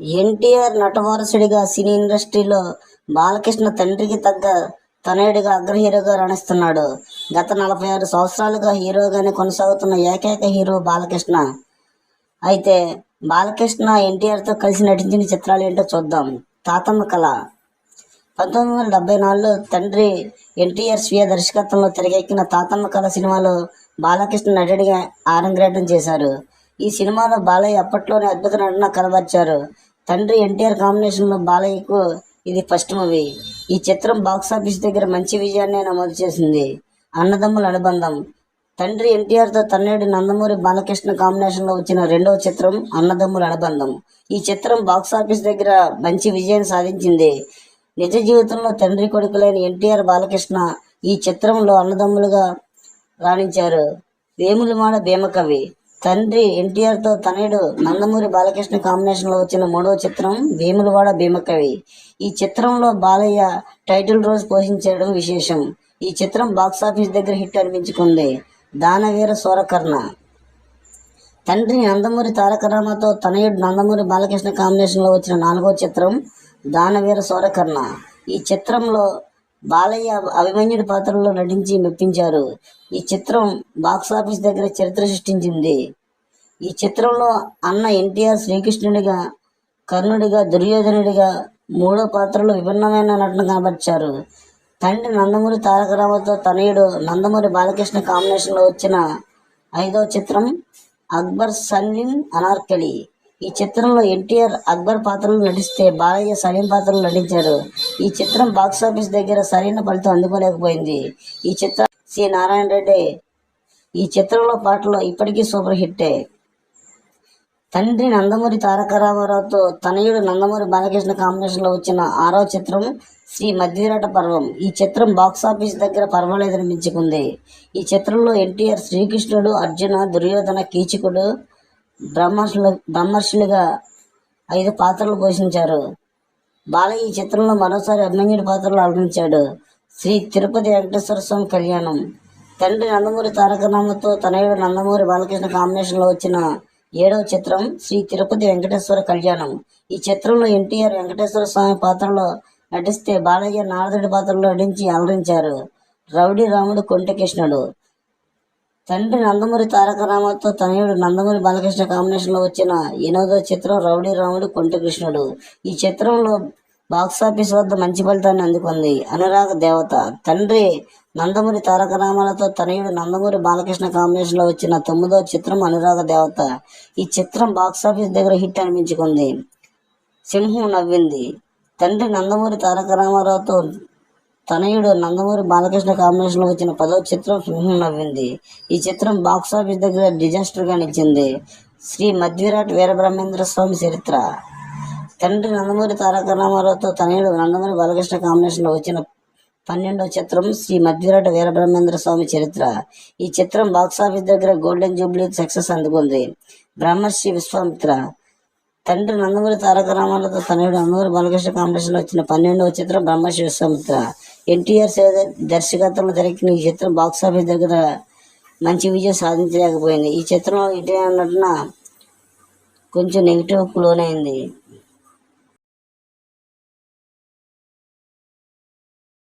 ఎన్టీఆర్ నటవారసుడిగా సినీ ఇండస్ట్రీలో బాలకృష్ణ తండ్రికి తగ్గ తనయుడిగా అగ్ర హీరోగా రాణిస్తున్నాడు. గత నలభై ఆరు సంవత్సరాలుగా హీరోగానే కొనసాగుతున్న ఏకైక హీరో బాలకృష్ణ. అయితే బాలకృష్ణ ఎన్టీఆర్తో కలిసి నటించిన చిత్రాలు ఏంటో చూద్దాం. తాతమ్మ కళ. పంతొమ్మిది వందల డెబ్బై నాలుగులో తండ్రి ఎన్టీఆర్ స్వీయ దర్శకత్వంలో తెరకెక్కిన తాతమ్మ కళ సినిమాలో బాలకృష్ణ నటుడిగా ఆరంగేటం చేశారు. ఈ సినిమాలో బాలయ్య అప్పట్లోనే అద్భుత నటన కనబరిచారు. తండ్రి ఎన్టీఆర్ కాంబినేషన్లో బాలయ్యకు ఇది ఫస్ట్ మూవీ. ఈ చిత్రం బాక్సాఫీస్ దగ్గర మంచి విజయాన్ని నమోదు చేసింది. అన్నదమ్ముల అనుబంధం. తండ్రి ఎన్టీఆర్తో తన్నేడు నందమూరి బాలకృష్ణ కాంబినేషన్లో వచ్చిన రెండవ చిత్రం అన్నదమ్ముల అనుబంధం. ఈ చిత్రం బాక్సాఫీస్ దగ్గర మంచి విజయాన్ని సాధించింది. నిజ జీవితంలో తండ్రి కొడుకులైన ఎన్టీఆర్ బాలకృష్ణ ఈ చిత్రంలో అన్నదమ్ములుగా రాణించారు. వేములమాడ భీమకవి. తండ్రి ఎన్టీఆర్తో తనయుడు నందమూరి బాలకృష్ణ కాంబినేషన్లో వచ్చిన మూడవ చిత్రం వేములవాడ భీమకవి. ఈ చిత్రంలో బాలయ్య టైటిల్ రోల్ పోషించడం విశేషం. ఈ చిత్రం బాక్సాఫీస్ దగ్గర హిట్ అనిపించుకుంది. దానవీర సూరకర్ణ తండ్రి నందమూరి తారక రామతో తనయుడు నందమూరి బాలకృష్ణ కాంబినేషన్లో వచ్చిన నాలుగో చిత్రం దానవీర సూరకర్ణ ఈ చిత్రంలో బాలయ్య అభిమన్యుడి పాత్రలో నటించి మెప్పించారు. ఈ చిత్రం బాక్సాఫీస్ దగ్గర చరిత్ర సృష్టించింది. ఈ చిత్రంలో అన్న ఎన్టీఆర్ శ్రీకృష్ణుడిగా కర్ణుడిగా దుర్యోధనుడిగా మూడో పాత్రలో విభిన్నమైన నటన కనబరిచారు. తండ్రి నందమూరి తారక రామతో తనయుడు నందమూరి బాలకృష్ణ కాంబినేషన్లో వచ్చిన ఐదవ చిత్రం అక్బర్ సలీం అనార్కలి. ఈ చిత్రంలో ఎన్టీఆర్ అక్బర్ పాత్రలో నటిస్తే బాలయ్య సలీం పాత్రలో నటించారు. ఈ చిత్రం బాక్సాఫీస్ దగ్గర సరైన ఫలితం అందుకోలేకపోయింది. ఈ చిత్రం సి. నారాయణ రెడ్డి. ఈ చిత్రంలో పాటలు ఇప్పటికీ సూపర్ హిట్టే. తండ్రి నందమూరి తారక రామారావుతో తనయుడు నందమూరి బాలకృష్ణ కాంబినేషన్లో వచ్చిన ఆరో చిత్రం శ్రీ మధ్యవిరాట పర్వం. ఈ చిత్రం బాక్సాఫీస్ దగ్గర పర్వాలేదని మించుకుంది ఈ చిత్రంలో ఎన్టీఆర్ శ్రీకృష్ణుడు అర్జున దుర్యోధన కీచకుడు బ్రహ్మర్షులు బ్రహ్మర్షులుగా ఐదు పాత్రలు పోషించారు. బాలయ్య ఈ చిత్రంలో మరోసారి అభిమన్యుడి పాత్రలో అలరించాడు. శ్రీ తిరుపతి వెంకటేశ్వర స్వామి కళ్యాణం. తండ్రి నందమూరి తారక రామతో తనయుడు నందమూరి బాలకృష్ణ కాంబినేషన్లో వచ్చిన ఏడవ చిత్రం శ్రీ తిరుపతి వెంకటేశ్వర కళ్యాణం. ఈ చిత్రంలో ఎన్టీఆర్ వెంకటేశ్వర స్వామి పాత్రలో నటిస్తే బాలయ్య నారదుడి పాత్రలో నటించి అలరించారు. రౌడీ రాముడు కొంటకృష్ణుడు తండ్రి నందమూరి తారక రామాతో తనయుడు నందమూరి బాలకృష్ణ కాంబినేషన్లో వచ్చిన ఎనిమిదో చిత్రం రౌడీ రాముడు కొంటకృష్ణుడు ఈ చిత్రంలో బాక్సాఫీస్ వద్ద మంచి ఫలితాన్ని అందుకుంది. అనురాగ దేవత. తండ్రి నందమూరి తారక రామాలతో తనయుడు నందమూరి బాలకృష్ణ కాంబినేషన్లో వచ్చిన తొమ్మిదో చిత్రం అనురాగ దేవత. ఈ చిత్రం బాక్సాఫీస్ దగ్గర హిట్ అనిపించుకుంది. సింహం నవ్వింది. తండ్రి నందమూరి తారక రామారావుతో తనయుడు నందమూరి బాలకృష్ణ కాంబినేషన్లో వచ్చిన పదో చిత్రం సింహం నవ్వింది. ఈ చిత్రం బాక్సాఫీస్ దగ్గర డిజాస్టర్గా నిలిచింది. శ్రీ మధ్విరాట్ వీరబ్రహ్మేంద్ర స్వామి చరిత్ర. తండ్రి నందమూరి తారక రామారావుతో తనయుడు నందమూరి బాలకృష్ణ కాంబినేషన్లో వచ్చిన పన్నెండవ చిత్రం శ్రీ మధ్విరాట వీరబ్రహ్మేంద్ర స్వామి చరిత్ర. ఈ చిత్రం బాక్సాఫీస్ దగ్గర గోల్డెన్ జూబ్లీ సక్సెస్ అందుకుంది. బ్రహ్మశ్రీ విశ్వామిత్ర. తండ్రి నందమూరి తారక రామాలతో తనయుడు నందమూరి బాలకృష్ణ కాంపిటీషన్లో వచ్చిన పన్నెండవ చిత్రం బ్రహ్మశ్రీ విశ్వామిత్ర ఎన్టీఆర్ దర్శకత్వంలో తెరకెక్కిన ఈ చిత్రం బాక్సాఫీస్ దగ్గర మంచి విజయం సాధించలేకపోయింది. ఈ చిత్రంలో ఇటీవల నటన కొంచెం నెగిటివ్ లోనైంది.